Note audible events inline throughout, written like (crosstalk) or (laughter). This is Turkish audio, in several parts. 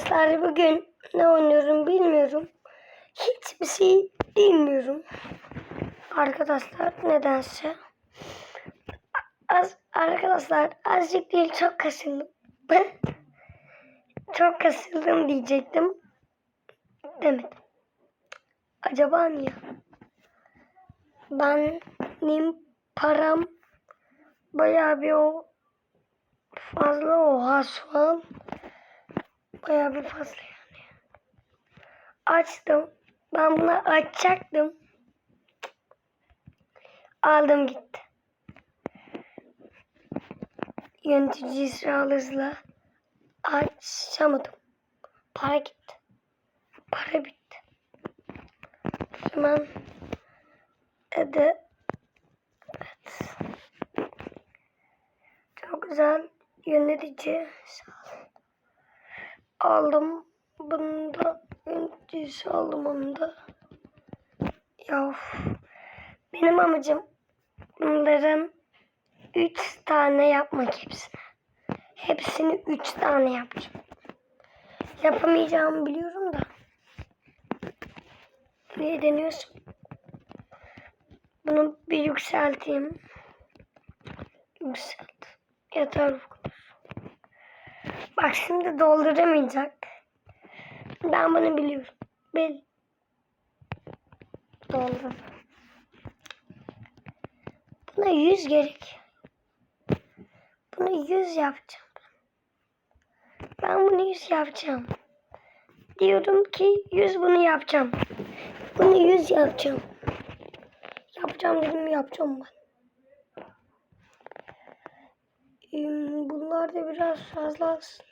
Arkadaşlar bugün ne oynuyorum bilmiyorum. Hiçbir şey bilmiyorum. Arkadaşlar nedense. Az, arkadaşlar azıcık değil çok kasıldım. (laughs) çok kasıldım diyecektim. Demedim. Acaba niye? Benim param bayağı bir o fazla oha şu an. Bayağı bir fazla yani. Açtım. Ben bunu açacaktım. Aldım gitti. Yönetici ısrarla açamadım. Para gitti. Para bitti. Hemen de evet. Çok güzel yönetici aldım. Bunu da yöneticisi aldım onu. Ya benim amacım bunların üç tane yapmak hepsini. Hepsini üç tane yapacağım. Yapamayacağımı biliyorum da. Niye deniyorsun? Bunu bir yükselteyim. Yükselt. Yeter bu kadar. Bak şimdi dolduramayacak. Ben bunu biliyorum. Bil. Doldur. Buna 100 gerek. Bunu 100 yapacağım. Ben bunu 100 yapacağım. Diyorum ki 100 bunu yapacağım. Bunu 100 yapacağım. Yapacağım dedim yapacağım ben. Hmm, Bunlar da biraz fazla aslında.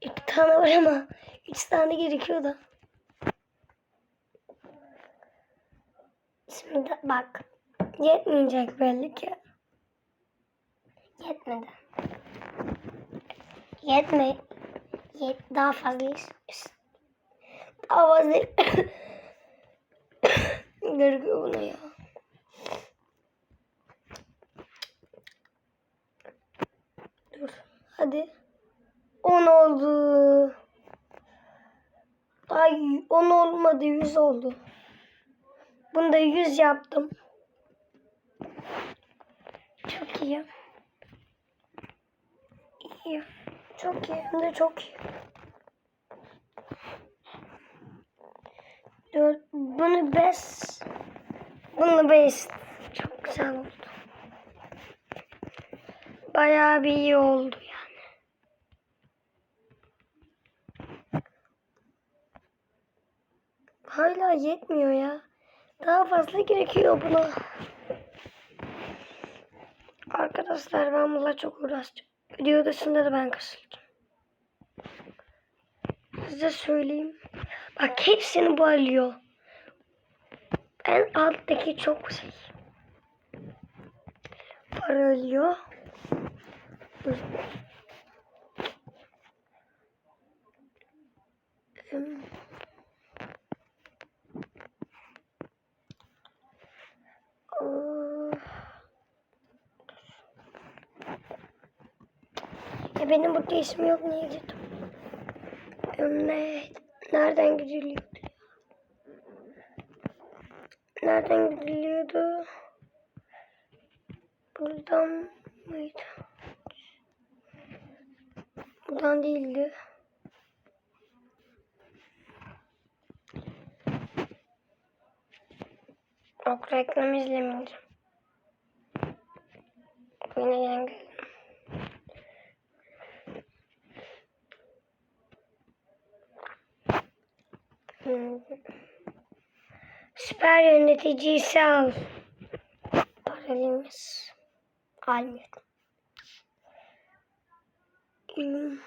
İki tane var ama üç tane gerekiyor da. Şimdi bak. Yetmeyecek belli ki. Yetmedi. Yetme. Yet, daha fazla Daha fazla (coughs) gerekiyor buna ya. Dur. Hadi. 10 oldu. Ay 10 olmadı 100 oldu. Bunu da 100 yaptım. Çok iyi. İyi. Çok iyi. Hem de çok iyi. Dört, bunu 5 bunu 5 çok güzel oldu. Bayağı bir iyi oldu Hala yetmiyor ya. Daha fazla gerekiyor buna. Arkadaşlar ben bununla çok uğraştım. Video odasında da ben kasıldım. Size söyleyeyim. Bak hepsini bu alıyor. En alttaki çok şey. Para alıyor. Benim burada ismi yok niye girdim? Ne? Nereden gidiliyordu? ya? Nereden gidiliyordu? Buradan mıydı? Buradan değildi. Yok reklam izlemeyeceğim. Yine yan Hmm. Süper yöneticisi al. Paralimiz. Almıyorum. Hmm.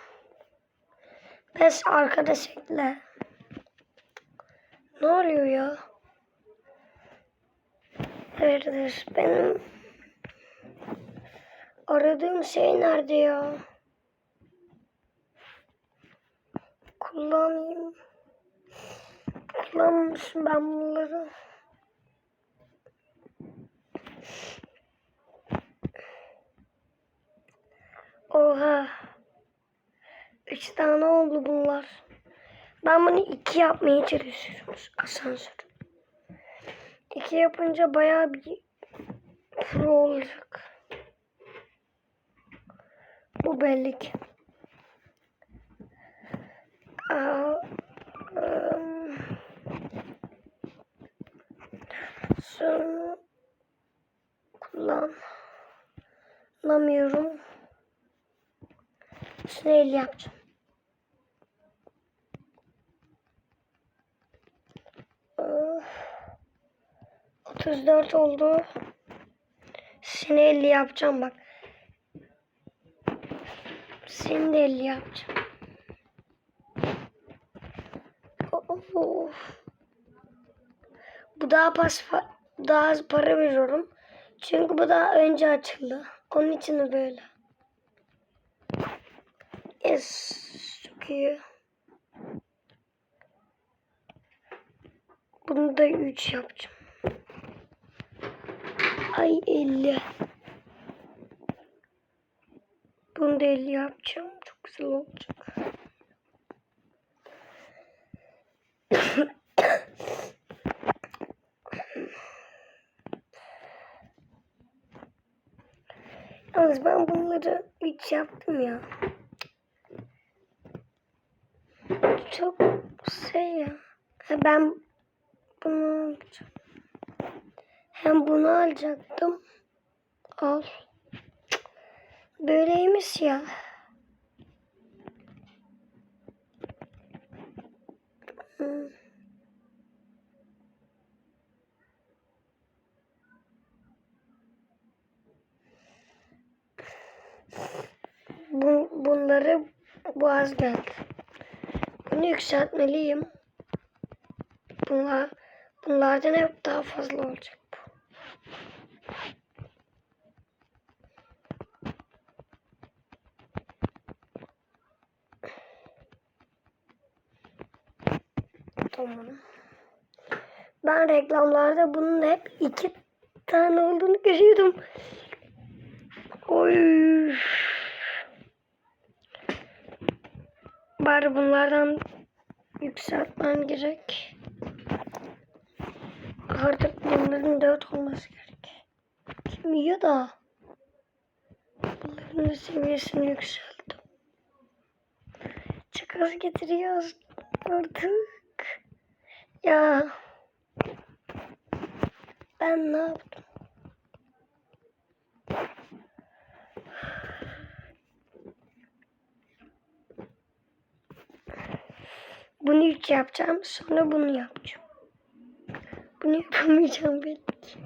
Bes arkadaş ekle. Ne oluyor ya? Nerededir? Benim aradığım şey nerede ya? Kullanayım. Kullanmışım ben bunları. Oha. Üç tane oldu bunlar. Ben bunu iki yapmaya çalışıyorum. Asansör. İki yapınca bayağı bir pro olacak. Bu belli ki. Aa, Sonra kullanamıyorum. Üstüne el yapacağım. Öf. 34 oldu. Seni 50 yapacağım bak. Seni de 50 yapacağım. Of. Bu daha pas daha az para veriyorum. Çünkü bu daha önce açıldı. Onun için de böyle. Yes. Çok iyi. Bunu da 3 yapacağım. Ay 50. Bunu da 50 yapacağım. Çok güzel olacak. Yalnız ben bunları hiç yaptım ya. Çok şey ya. Ha, Ben bunu alacağım. Hem bunu alacaktım. Al. Böyleymiş ya. Hmm. Bu, bunları boğaz geldi. Bunu yükseltmeliyim. Bunlar, bunlardan hep daha fazla olacak. Tamam. Ben reklamlarda bunun hep iki tane olduğunu görüyordum. Oy. Bari bunlardan yükseltmem gerek. Artık bunların dört olması gerek. Kim yiyor da bunların seviyesini yükselttim. Çok az getiriyoruz artık. Ya ben ne yaptım? Bunu üç yapacağım. Sonra bunu yapacağım. Bunu yapamayacağım belki.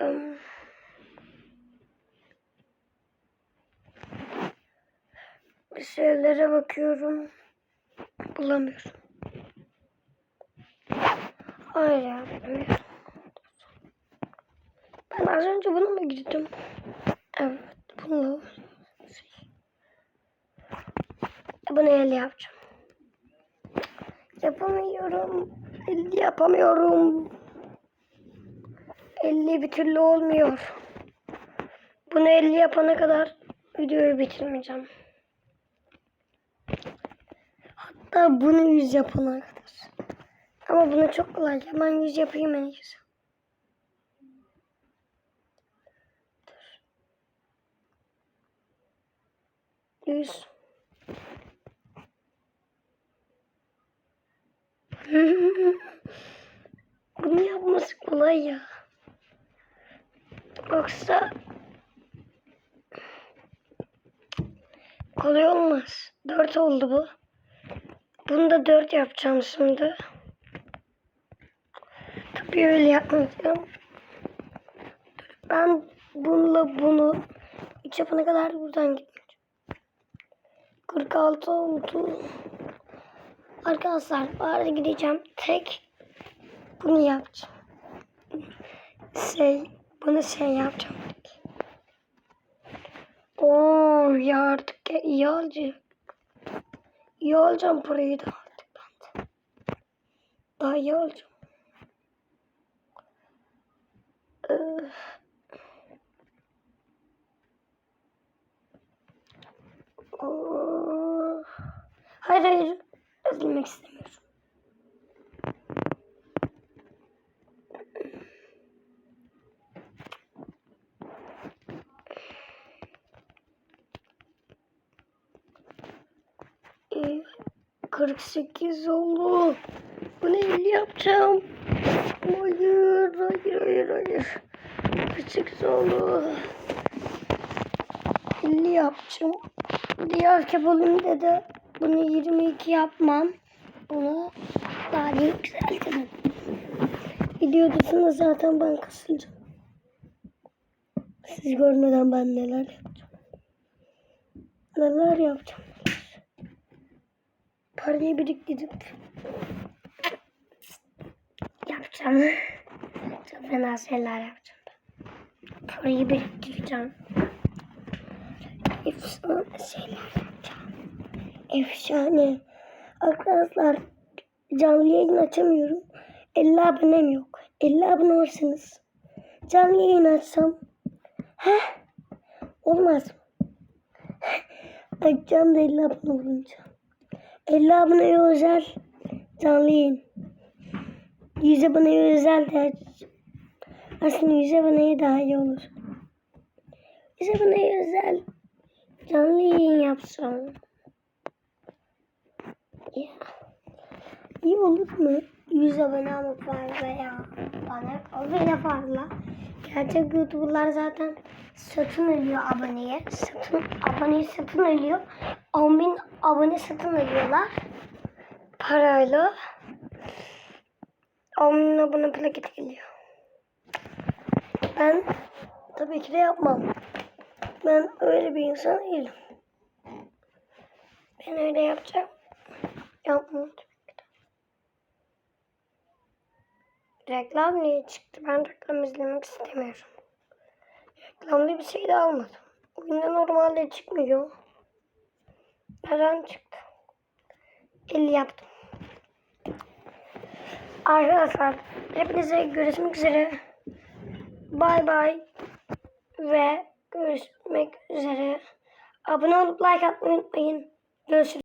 Um, şeylere bakıyorum. Bulamıyorum. Hayır ya. Ben az önce bunu mu girdim? Evet. Bunu. Bunu el yapacağım. Yapamıyorum. 50 yapamıyorum. 50 bir türlü olmuyor. Bunu 50 yapana kadar videoyu bitirmeyeceğim. Hatta bunu 100 yapana kadar. Ama bunu çok kolay. Hemen 100 yapayım en iyisi. Yüz. Bunu yapması kolay ya. Yoksa kolay olmaz. Dört oldu bu. Bunu da dört yapacağım şimdi. Tabii öyle yapmayacağım. Ben bununla bunu üç yapana kadar buradan gitmeyeceğim. 46 oldu. Arkadaşlar bari gideceğim. Tek bunu yapacağım. Şey, bunu şey yapacağım. Oo ya artık iyi olacak. İyi olacağım parayı da artık ben de. Daha iyi olacağım. Hayır hayır. Üzülmek istemiyorum. Ee, 48 oldu. Bunu 50 yapacağım. Hayır, hayır, hayır, hayır. 48 oldu. 50 yapacağım. Diğer kebolümde de bunu 22 yapmam. Bunu daha da yükseltirim. Video dışında zaten ben kasılacağım. Siz görmeden ben neler yapacağım. Neler yapacağım. Parayı biriktirip yapacağım. Çok fena şeyler yapacağım. Parayı biriktireceğim. Efsane şeyler yapacağım. Efsane. Arkadaşlar canlı yayın açamıyorum. 50 abonem yok. 50 abone olursanız canlı yayın açsam Heh, olmaz. Açacağım (laughs) da 50 abone olunca. 50 aboneye özel canlı yayın. 100 aboneye özel de Aslında 100 aboneye daha iyi olur. 100 aboneye özel canlı yayın yapsam. Ya. İyi olur mu? 100 abone ama fazla ya. Bana o bile fazla. Gerçek YouTuber'lar zaten satın alıyor aboneye. Satın, aboneyi satın alıyor. 10 bin abone satın alıyorlar. Parayla. 10 bin abone plaket geliyor. Ben tabii ki de yapmam. Ben öyle bir insan değilim. Ben öyle yapacağım. Yapmam. Reklam niye çıktı? Ben reklam izlemek istemiyorum. Reklamda bir şey de almadım. Oyunda normalde çıkmıyor. Neden çıktı? 50 yaptım. Arkadaşlar hepinize görüşmek üzere. Bay bay. Ve görüşmek üzere. Abone olup like atmayı unutmayın. Görüşürüz.